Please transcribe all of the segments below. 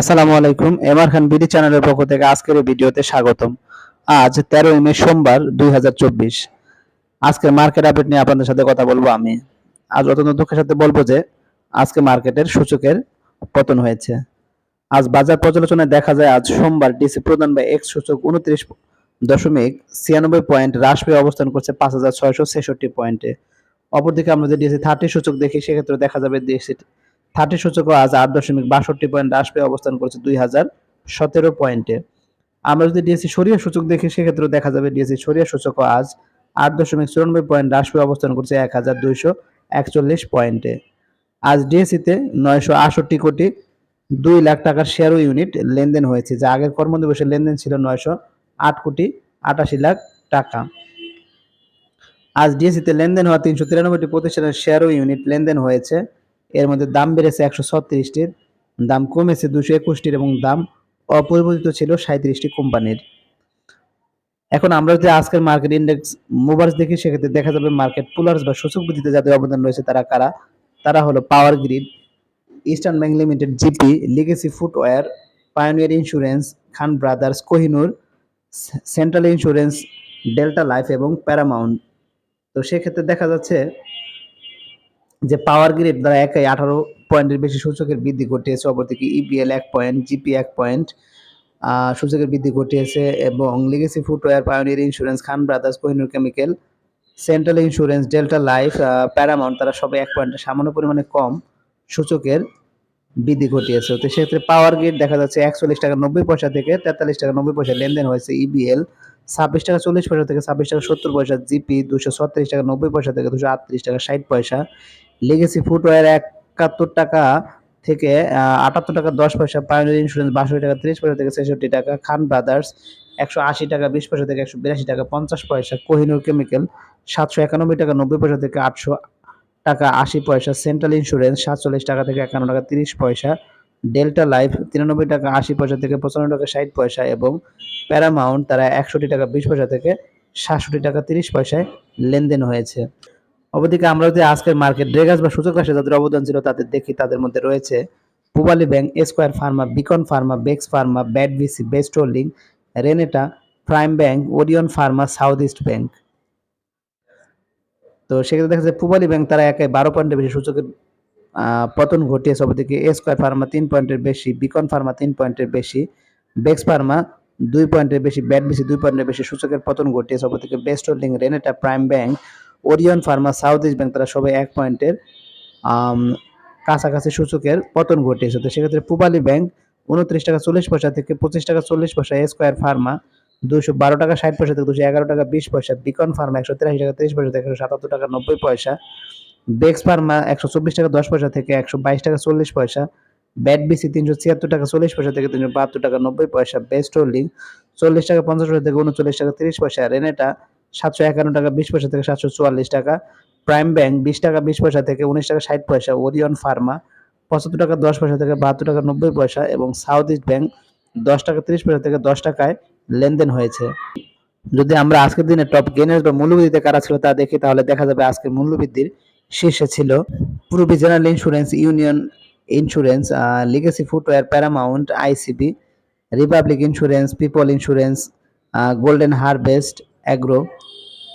আসসালামু আলাইকুম এমআর খান বিডি চ্যানেলের পক্ষ থেকে আজকের এই ভিডিওতে স্বাগতম। আজ তেরোই মে, সোমবার, দুই আজকের মার্কেট আপডেট নিয়ে আপনাদের সাথে কথা বলব আমি। আজ অত্যন্ত দুঃখের সাথে বলব যে, আজকে মার্কেটের সূচকের পতন হয়েছে। আজ বাজার পর্যালোচনায় দেখা যায়, আজ সোমবার ডিসি প্রধান বা এক্স সূচক উনত্রিশ দশমিক ছিয়ানব্বই পয়েন্ট হ্রাস পেয়ে অবস্থান করছে পাঁচ হাজার ছয়শো ছেষট্টি পয়েন্টে অপরদিকে আমরা যদি ডিসি থার্টি সূচক দেখি, সেক্ষেত্রে দেখা যাবে ডিএসি থার্টি সূচকও আজ আট দশমিক বাষট্টি পয়েন্ট হ্রাস পেয়ে অবস্থান করছে দুই হাজার সতেরো পয়েন্টে। আমরা যদি ডিএসসি সরিয়া সূচক দেখি, সেক্ষেত্রেও দেখা যাবে ডিএসসি সরিয়া সূচকও আজ আট দশমিক চুরানব্বই পয়েন্ট হ্রাস পেয়ে অবস্থান করছে এক হাজার দুইশো একচল্লিশ পয়েন্টে। আজ ডিএসসিতে নয়শো আটষট্টি কোটি দুই লাখ টাকার শেয়ার ও ইউনিট লেনদেন হয়েছে, যা আগের কর্মদিবসের লেনদেন ছিল নয়শো আট কোটি আটাশি লাখ টাকা। আজ ডিএসসিতে লেনদেন হওয়া তিনশো তিরানব্বইটি প্রতিষ্ঠানের শেয়ার ও ইউনিট লেনদেন হয়েছে। এর মধ্যে দাম বেড়েছে একশো ছত্রিশটির, দাম কমেছে দুশো একুশটির এবং দাম অপরিবর্তিত ছিল সাঁত্রিশটি কোম্পানির। এখন আমরা যদি আজকের মার্কেট ইন্ডেক্স মুভার্স দেখি, সেক্ষেত্রে দেখা যাবে মার্কেট পুলার্স বা সূচক বৃদ্ধিতে যাদের অবদান রয়েছে তারা কারা? তারা হলো Power Grid Eastern Bank Limited GP Legacy Footwear Pioneer Insurance Khan Brothers Kohinoor Central Insurance Delta Life এবং প্যারামাউন্ট তো সেক্ষেত্রে দেখা যাচ্ছে যে পাওয়ার গ্রিড দ্বারা একাই আঠারো পয়েন্টের বেশি সূচকের বৃদ্ধি ঘটিয়েছে, অপরদিকে ইপিএল এক পয়েন্ট জিপি এক পয়েন্ট সূচকের বৃদ্ধি ঘটিয়েছে এবং Legacy Footwear Pioneer Insurance Khan Brothers Kohinoor Chemical Central Insurance Delta Life Paramount তারা সবাই এক পয়েন্টে সামান্য পরিমাণে কম সূচকের বৃদ্ধি ঘটিয়েছে। তো সেক্ষেত্রে পাওয়ার গ্রিড দেখা যাচ্ছে একচল্লিশ টাকা নব্বই পয়সা থেকে তেতাল্লিশ টাকা নব্বই পয়সা লেনদেন হয়েছে ইবিএল ছাব্বিশ টাকা চল্লিশ পয়সা থেকে ছাব্বিশ টাকা সত্তর পয়সা জিপি দুশো ছত্রিশ টাকা নব্বই পয়সা থেকে দুশো আটত্রিশ টাকা ষাট পয়সা লিগেসি ফুটওয়্যার একাত্তর টাকা থেকে আটাত্তর টাকা দশ পয়সা পায়োনিয়ার ইন্স্যুরেন্স বাষট্টি টাকা তিরিশ পয়সা থেকে ছেষট্টি টাকা খান ব্রাদার্স একশো আশি টাকা বিশ পয়সা থেকে একশো বিরাশি টাকা, পঞ্চাশ পয়সা কোহিনুর কেমিক্যাল সাতশো একানব্বই টাকা, নব্বই পয়সা থেকে আটশো টাকা, আশি পয়সা সেন্ট্রাল ইন্স্যুরেন্স সাতচল্লিশ টাকা থেকে একান্ন টাকা, তিরিশ পয়সা ডেল্টা লাইফ তিরানব্বই টাকা, আশি পয়সা থেকে পঁচানব্বই টাকা, ষাট পয়সা এবং প্যারামাউন্ট তারা একষট্টি টাকা, বিশ পয়সা থেকে সাতষট্টি টাকা, তিরিশ পয়সায় লেনদেন হয়েছে। অপরদিকে আমরা যদি আজকের মার্কেট ড্রেগাস বা সূচক রাশি যাদের অবদান ছিল তাদের দেখি তাদের মধ্যে রয়েছে Pubali Bank Square Pharma Beacon Pharma Bex Pharma bad VC Best Holding Renata Prime Bank Orion Pharma South East Bank তো সেক্ষেত্রে দেখা যায় পুবালি ব্যাংক তারা একাই বারো পয়েন্টের বেশি সূচকের পতন ঘটিয়েছে। অপরদিকে স্কোয়ার ফার্মা তিন পয়েন্টের বেশি বিকন ফার্মা তিন পয়েন্টের বেশি বেক্স ফার্মা দুই পয়েন্টের বেশি ব্যাট বেশি দুই পয়েন্টের বেশি সূচকের পতন ঘটিয়েছে। অপরদিকে Best Holding Renata Prime Bank Orion Pharma South East Bank, তারা সবাই এক পয়েন্টের কাছাকাছি সূচকের পতন ঘটিয়েছে। তো সেক্ষেত্রে পুবালি ব্যাংক উনত্রিশ টাকা চল্লিশ পয়সা থেকে পঁচিশ টাকা চল্লিশ পয়সা স্কোয়ার ফার্মা দুশো বারো টাকা ষাট পয়সা থেকে দুশো এগারো টাকা বিশ পয়সা বিকন ফার্মা একশো তিরাশি টাকা তিরিশ পয়সা থেকে একশো সাতাত্তর টাকা নব্বই পয়সা বেক্স ফার্মা একশো চব্বিশ টাকা দশ পয়সা থেকে একশো বাইশ টাকা চল্লিশ পয়সা ব্যাট বিসি তিনশো ছিয়াত্তর টাকা চল্লিশ পয়সা থেকে তিনশো বাহাত্তর টাকা নব্বই পয়সা বেস্ট হোল্ডিং চল্লিশ টাকা পঞ্চাশ পয়সা থেকে উনচল্লিশ টাকা তিরিশ পয়সা রেনেটা সাতশো একান্ন টাকা, বিশ পয়সা থেকে সাতশো চুয়াল্লিশ টাকা। প্রাইম ব্যাংক বিশ টাকা, বিশ পয়সা থেকে উনিশ টাকা, ষাট পয়সা। ওরিয়ন ফার্মা পঁচাত্তর টাকা, দশ পয়সা থেকে বাহাত্তর টাকা, নব্বই পয়সা। এবং সাউথ ইস্ট ব্যাংক দশ টাকা, তিরিশ পয়সা থেকে দশ টাকায় লেনদেন হয়েছে। যদি আমরা আজকের দিনে টপ গেনার্স বা মূল্যবৃদ্ধিতে কারা ছিল তা দেখি, তাহলে দেখা যাবে আজকের মূল্যবৃদ্ধির শীর্ষে ছিল Purabi General Insurance Union Insurance Legacy Footwear Paramount ICB Republic Insurance People Insurance Golden Harvest Agro,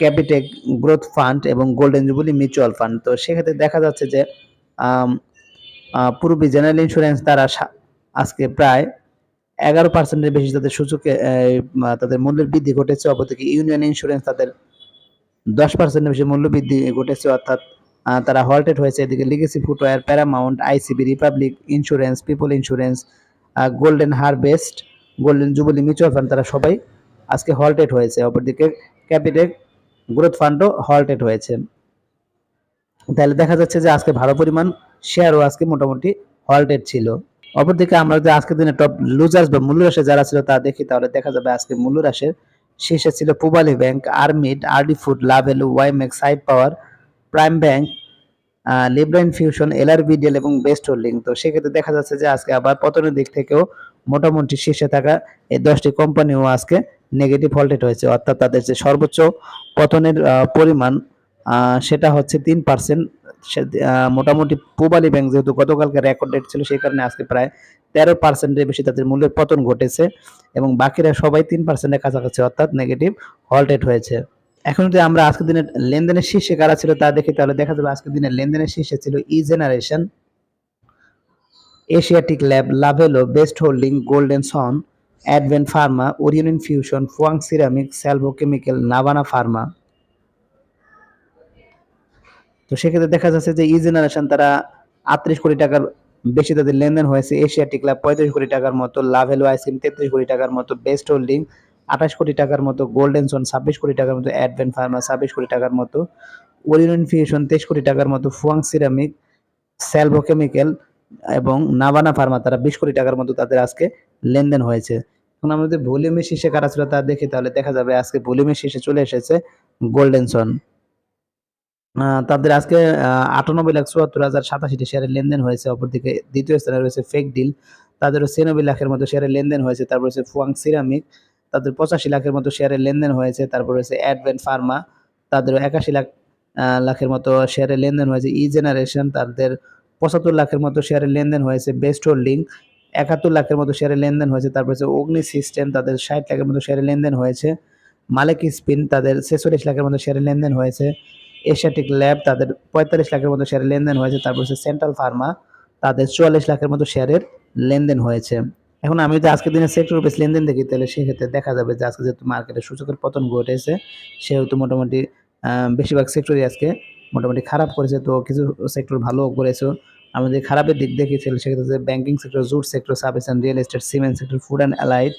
Capitec Growth Fund এবং গোল্ডেন জুবিলি মিউচুয়াল ফান্ড। তো সেক্ষেত্রে দেখা যাচ্ছে যে পূর্বী জেনারেল ইন্স্যুরেন্স তারা আজকে প্রায় এগারো পার্সেন্টের বেশি তাদের সূচকে তাদের মূল্যের বৃদ্ধি ঘটেছে। অপরদিকে ইউনিয়ন ইন্স্যুরেন্স তাদের দশ পার্সেন্টের বেশি মূল্য বৃদ্ধি ঘটেছে, অর্থাৎ তারা হল্টেড হয়েছে। এদিকে Legacy Footwear Paramount ICB Republic Insurance People Insurance Golden Harvest Golden Jubilee Mutual Fund তারা সবাই আজকে হল্টেড হয়েছে, অপরদিকে ক্যাপিটেক গ্রোথ ফান্ডও হল্টেড হয়েছে। তাহলে দেখা যাচ্ছে যে আজকে ভালো পরিমাণ শেয়ারও আজকে মোটামুটি হল্টেড ছিল। অপরদিকে আমরা যদি আজকের দিনে টপ লুজার্স বা মূল্যরাশি যারা ছিল তা দেখি, তাহলে দেখা যাবে আজকে মূল্যরাশের শীর্ষে ছিল পুবালি ব্যাংক, আর্মিড, আরডি ফুড, লাভেলু, ওয়াইমেক্স, side Power, Prime Bank Libra fusion LRBDL এবং বেস্ট হোল্ডিং। তো সেক্ষেত্রে দেখা যাচ্ছে যে আজকে আবার পতনের দিক থেকেও মোটামুটি শীর্ষে থাকা এই দশটি কোম্পানিও আজকে নেগেটিভ হল্টেড হয়েছে অর্থাৎ তাদের যে সর্বোচ্চ পতনের পরিমাণ সেটা হচ্ছে তিন পার্সেন্ট মোটামুটি পূবালী ব্যাংক যেহেতু গতকালকে রেকর্ড ডেট ছিল, সেই কারণে আজকে প্রায় তেরো পার্সেন্টের বেশি তাদের মূল্যের পতন ঘটেছে এবং বাকিরা সবাই তিন পার্সেন্টের কাছাকাছি অর্থাৎ নেগেটিভ হলটেড হয়েছে এখন যদি আমরা আজকের দিনের লেনদেনের শীর্ষে কারা ছিল তা দেখি, তাহলে দেখা যাবে আজকের দিনের লেনদেনের শীর্ষে ছিল E Generation Asiatic Lab Lovello Best Holding Golden Son Advent Pharma Orion Infusion Fuwang Ceramic Salvo Chemical Navana Pharma তো সেক্ষেত্রে দেখা যাচ্ছে যে ই জেনারেশন তারা আটত্রিশ কোটি টাকার বেশি তাদের লেনদেন হয়েছে। এশিয়াটিক ল্যাব পঁয়ত্রিশ কোটি টাকার মতো লাভেলো আইসক্রিম তেত্রিশ কোটি টাকার মতো বেস্ট হোল্ডিং আঠাশ কোটি টাকার মতো গোল্ডেন সন ছাব্বিশ কোটি টাকার মতো অ্যাডভেন্ট ফার্মা ছাব্বিশ কোটি টাকার মতো ওরিয়ন ইনফিউশন তেইশ কোটি টাকার মতো ফুয়াং সিরামিক স্যালভো কেমিক্যাল এবং নাভানা ফার্মা তারা বিশ কোটি টাকার মতো তাদের আজকে লেনদেন হয়েছে। এখন আমাদের ভলিউমের শীর্ষে কারা ছিল তা দেখি, তাহলে দেখা যাবে আজকে ভলিউমের শীর্ষে চলে এসেছে গোল্ডেন সন তাদের আজকে আটানব্বই লাখ চুয়াত্তর হাজার সাতাশিটি শেয়ারের লেনদেন হয়েছে। অপরদিকে দ্বিতীয় স্থানে রয়েছে ফেক ডিল তাদেরও ছিয়ানব্বই লাখের মতো শেয়ারের লেনদেন হয়েছে। তারপর রয়েছে ফুয়াং সিরামিক তাদের পঁচাশি লাখের মতো শেয়ারের লেনদেন হয়েছে। তারপর রয়েছে অ্যাডভেন্ট ফার্মা তাদেরও একাশি লাখ লাখের মতো শেয়ারের লেনদেন হয়েছে। ই জেনারেশন তাদের পঁচাত্তর লাখের মতো শেয়ারের লেনদেন হয়েছে। বেস্ট হোল্ডিং একাত্তর লাখের মতো শেয়ারের লেনদেন হয়েছে, তারপর হচ্ছে অগ্নি সিস্টেম তাদের ষাট লাখের মতো শেয়ারের লেনদেন হয়েছে, মালিক স্পিন তাদের ছেচল্লিশ লাখের মতো শেয়ারের লেনদেন হয়েছে এশিয়াটিক ল্যাব তাদের পঁয়তাল্লিশ লাখের মতো শেয়ারের লেনদেন হয়েছে, তারপর হচ্ছে সেন্ট্রাল ফার্মা তাদের চুয়াল্লিশ লাখের মতো শেয়ারের লেনদেন হয়েছে। এখন আমি যদি আজকের দিনে সেক্টর বেস লেনদেন দেখি, তাহলে সেক্ষেত্রে দেখা যাবে যে আজকে যেহেতু মার্কেটে সূচকের পতন ঘটেছে, সেহেতু মোটামুটি বেশিরভাগ সেক্টরই আজকে মোটামুটি খারাপ করেছে, তো কিছু সেক্টর ভালো করেছে। আমি যদি খারাপের দিক দেখেছিল সেক্ষেত্রে banking sector jute sector service and real estate cement sector food and allied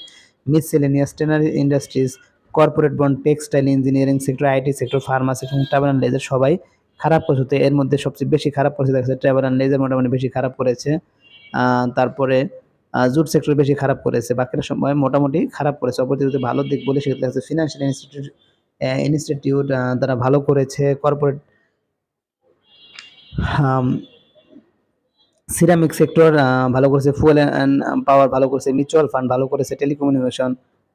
miscellaneous tannery industries corporate bond textile engineering sector IT sector pharmacy এবং ট্রাভেল অ্যান্ড লেজার সবাই খারাপ করেছে এর মধ্যে সবচেয়ে বেশি খারাপ করেছে দেখা যাচ্ছে ট্রাভেল অ্যান্ড লেজার মোটামুটি বেশি খারাপ করেছে। তারপরে জুট সেক্টর বেশি খারাপ করেছে, বাকিরা সময় মোটামুটি খারাপ করেছে। অপরদিকে ভালো দিক বলে সেক্ষেত্রে হচ্ছে ফিনান্সিয়াল ইনস্টিটিউট ইনস্টিটিউট তারা ভালো করেছে কর্পোরেট সিরামিক সেক্টর ভালো করেছে ফুয়েল অ্যান্ড পাওয়ার ভালো করেছে মিউচুয়াল ফান্ড ভালো করেছে telecommunication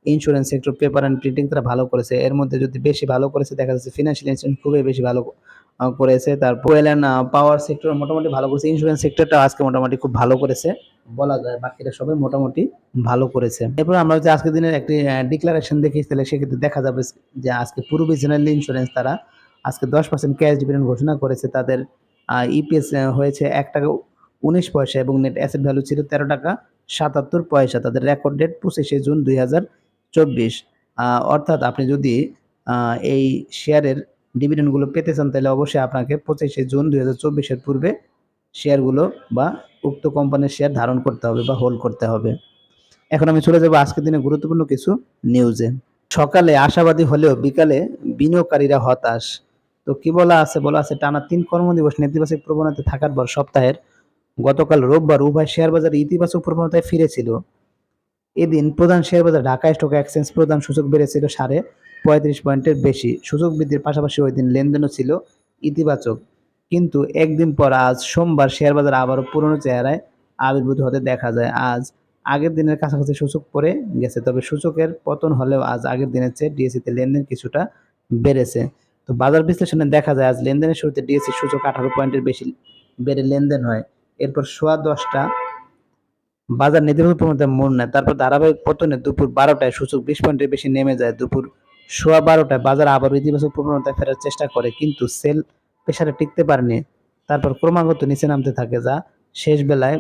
insurance sector paper and printing তারা ভালো করেছে। এর মধ্যে যদি বেশি ভালো করেছে, দেখা যাচ্ছে ফিনান্সিয়াল ইনস্টিটিউট খুবই বেশি ভালো করেছে। তার ফুয়েল অ্যান্ড পাওয়ার সেক্টর মোটামুটি ভালো করেছে। ইন্স্যুরেন্স সেক্টরটা আজকে মোটামুটি খুব ভালো করেছে, বলা যায়। বাকিরা সবাই মোটামুটি ভালো করেছে। এরপর আমরা যদি আজকের দিনের একটি ডিক্লারেশন দেখি, তাহলে সেক্ষেত্রে দেখা যাবে যে আজকে পূর্বী জেনারেল ইন্স্যুরেন্স তারা আজকে দশ পার্সেন্ট ক্যাশ ডিভিডেন্ড ঘোষণা করেছে। তাদের ইপিএস হয়েছে এক টাকা উনিশ পয়সা এবং নেট অ্যাসেট ভ্যালু ছিল তেরো টাকা সাতাত্তর পয়সা। তাদের রেকর্ড ডেট পঁচিশে জুন দুই হাজার চব্বিশ। অর্থাৎ আপনি যদি এই শেয়ারের ডিভিডেন্ডগুলো পেতে চান, তাহলে অবশ্যই আপনাকে পঁচিশে জুন দুই হাজার চব্বিশের পূর্বে শেয়ারগুলো বা উক্ত কোম্পানির শেয়ার ধারণ করতে হবে বা হোল্ড করতে হবে। এখন আমি চলে যাব আজকের দিনে গুরুত্বপূর্ণ কিছু নিউজে সকালে আশাবাদী হলেও বিকালে বিনিয়োগকারীরা হতাশ। তো কি বলা আছে? বলা আছে, টানা তিন কর্মদিবস নেতিবাচক প্রবণতা থাকার পর সপ্তাহের গতকাল রোববার উভয় শেয়ার বাজারে ইতিবাচক প্রবণতায় ফিরেছিল। এদিন প্রধান শেয়ার বাজার ঢাকা স্টক এক্সচেঞ্জ প্রধান সূচক বেড়েছিল সাড়ে পঁয়ত্রিশ পয়েন্টের বেশি। সূচক বৃদ্ধির পাশাপাশি ওই দিন লেনদেনও ছিল ইতিবাচক। কিন্তু একদিন পর আজ সোমবার শেয়ার বাজার আবারও পুরনো চেহারায় আবির্ভূত হতে দেখা যায়। আজ আগের দিনের কাছাকাছি সূচক পড়ে গেছে, তবে সূচকের পতন হলেও আজ আগের দিনের চেয়ে ডিএসিতে লেনদেন কিছুটা বেড়েছে। তো বাজার বিশ্লেষণে দেখা যায়, আজ লেনদেনের শুরুতে ডিএসসি সূচক আঠারো পয়েন্টের বেশি বেড়ে লেনদেন হয়। এরপর সোয়া দশটা, বাজার নেতিবাচক প্রবণতায় মোড় নেয়। তারপর ধারাবাহিক পতনে দুপুর বারোটায় সূচক বিশ পয়েন্টের বেশি নেমে যায়। দুপুর সোয়া বারোটায় বাজার আবার ইতিবাচক প্রবণতায় ফেরার চেষ্টা করে, কিন্তু সেল প্রেসারে টিকতে পারেনি। তারপর ক্রমাগত নিচে নামতে থাকে, যা শেষ বেলায়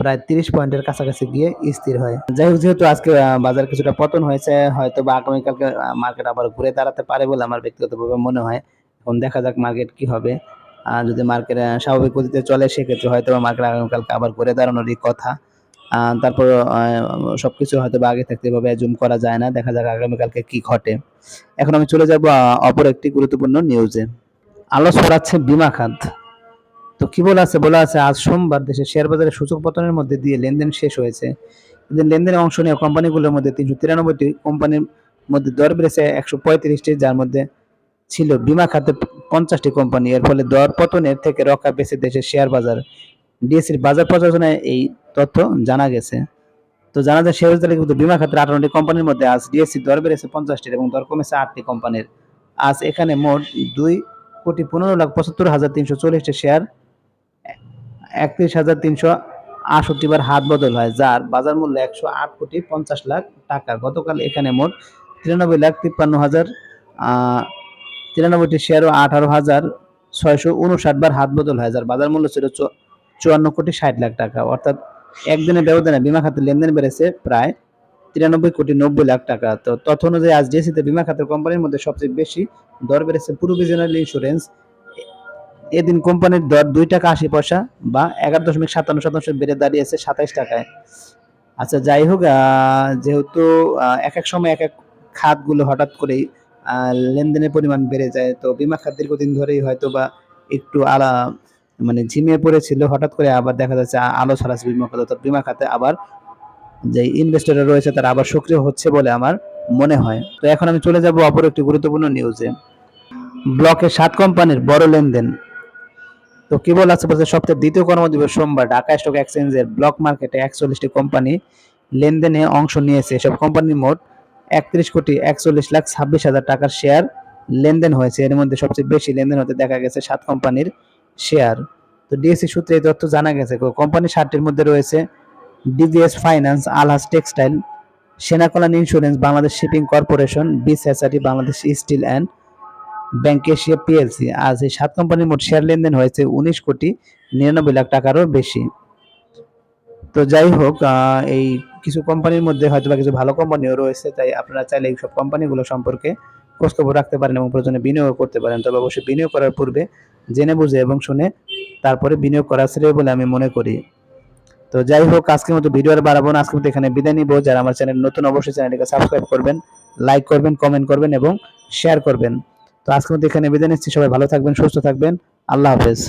প্রায় তিরিশ পয়েন্টের কাছাকাছি গিয়ে স্থির হয়। যাই হোক, যেহেতু আজকে বাজার কিছুটা পতন হয়েছে হয়তো বা আগামীকালকে মার্কেট আবার ঘুরে দাঁড়াতে পারে বলে আমার ব্যক্তিগতভাবে মনে হয়। এখন দেখা যাক মার্কেট কি হবে। যদি মার্কেট স্বাভাবিক গতিতে চলে, সেক্ষেত্রে হয়তো মার্কেট আগামীকালকে আবার করে দাঁড়ানোরই কথা। তারপর সবকিছু হয়তো বা আগে থাকতে এভাবে জুম করা যায় না। দেখা যাক আগামীকালকে কি ঘটে। এখন আমি চলে যাব অপর একটি গুরুত্বপূর্ণ নিউজে আলো ছড়াচ্ছে বিমা খাত। তো কি বলা আছে? বলা আছে, আজ সোমবার দেশের শেয়ার বাজারে সূচক পতনের মধ্যে দিয়ে লেনদেন শেষ হয়েছে। এদিন লেনদেনে অংশ নেওয়া কোম্পানিগুলোর মধ্যে তিনশো তিরানব্বইটি কোম্পানির মধ্যে দর বেড়েছে একশো পঁয়ত্রিশটি, যার মধ্যে ছিল। বিমা খাতে পঞ্চাশটি কোম্পানি। এর ফলে দর পতনের থেকে রক্ষা পেয়েছে দেশের শেয়ার বাজার। ডিএসসির বাজার প্রযোজনায় এই তথ্য জানা গেছে। তো জানা যায়, শেয়ার বাজারে কিন্তু বিমা খাতের আঠারোটি কোম্পানির মধ্যে আজ ডিএসসি দর বেড়েছে পঞ্চাশটির এবং দর কমেছে আটটি কোম্পানির। আজ এখানে মোট দুই কোটি পনেরো লাখ পঁচাত্তর হাজার তিনশো চল্লিশটি শেয়ার, একত্রিশ হাজার তিনশো আটষট্টি বার হাত বদল হয়, যার বাজার মূল্য একশো আট কোটি পঞ্চাশ লাখ টাকা। গতকাল এখানে মোট তিরানব্বই লাখ তিপ্পান্ন হাজার তিরানব্বইটি শেয়ার ও আঠারো হাজার ছয়শো উনষাট বার হাত বদল হয় যার বাজার মূল্য ছিল চুয়ান্ন কোটি ষাট লাখ টাকা। অর্থাৎ একদিনের ব্যবধানে বিমা খাতের লেনদেন বেড়েছে প্রায় তিরানব্বই কোটি নব্বই লাখ টাকা। তো তথ্য অনুযায়ী আজ ডিএসিতে বিমা খাতের কোম্পানির মধ্যে সবচেয়ে বেশি দর বেড়েছে পূর্ব জেনারেল ইন্স্যুরেন্স এদিন কোম্পানির দর দুই টাকা আশি পয়সা বা এগারো দশমিক সাতান্ন শতাংশ বেড়ে দাঁড়িয়েছে সাতাইশ টাকায়। আচ্ছা যাই হোক যেহেতু এক এক সময় এক এক খাতগুলো হঠাৎ করেই লেনদেনের পরিমাণ বেড়ে যায়। তো বিমা খাত দীর্ঘদিন ধরেই হয়তো বা একটু আলা মানে ঝিমিয়ে পড়েছিল। হঠাৎ করে আবার দেখা যাচ্ছে আলো ছড়াচ্ছে বিমা খাতে। অর্থাৎ বিমা খাতে আবার যে ইনভেস্টররা রয়েছে, তারা আবার সক্রিয় হচ্ছে বলে আমার মনে হয়। তো এখন আমি চলে যাব অপর একটি গুরুত্বপূর্ণ নিউজে ব্লকে সাত কোম্পানির বড় লেনদেন। তো কেবল আছে বলছে সপ্তাহের দ্বিতীয় কর্মদিবস সোমবার ঢাকা স্টক এক্সচেঞ্জের ব্লক মার্কেটে একচল্লিশটি কোম্পানি লেনদেনে অংশ নিয়েছে। এসব কোম্পানির মোট একত্রিশ কোটি একচল্লিশ লাখ ছাব্বিশ হাজার টাকার শেয়ার লেনদেন হয়েছে। এর মধ্যে সবচেয়ে বেশি লেনদেন হতে দেখা গেছে সাত কোম্পানির শেয়ার তো ডিএসসি সূত্রে এই তথ্য জানা গেছে কোম্পানি সাতটির মধ্যে রয়েছে DVS finance, Alhaj textile, Sena Kalyan insurance, Bangladesh shipping corporation SRT Bangladesh steel and bank Asia PLC. আজ এই সাত কোম্পানির মোট শেয়ার লেনদেন হয়েছে উনিশ কোটি নিরানব্বই লাখ টাকারও বেশি। তো যাই হোক এই কিছু কোম্পানির মধ্যে হয়তো বা কিছু ভালো কোম্পানিও রয়েছে, তাই আপনারা চাইলে এইসব কোম্পানিগুলো সম্পর্কে খোঁজখবর রাখতে পারেন এবং প্রয়োজনে বিনিয়োগ করতে পারেন। তবে অবশ্যই বিনিয়োগ করার পূর্বে জেনে বুঝে এবং শুনে তারপরে বিনিয়োগ করা শ্রেয় বলে আমি মনে করি। তো যাই হোক, আজকের মতো ভিডিও আর বাড়াবো না। আজকের মতো এখানে বিদায় নিব। যারা আমার চ্যানেল নতুন অবশ্যই চ্যানেলটিকে সাবস্ক্রাইব করবেন লাইক করবেন কমেন্ট করবেন এবং শেয়ার করবেন। তো আজকের মতো এখানে বিদায় নিচ্ছি। সবাই ভালো থাকবেন, সুস্থ থাকবেন। আল্লাহ হাফেজ।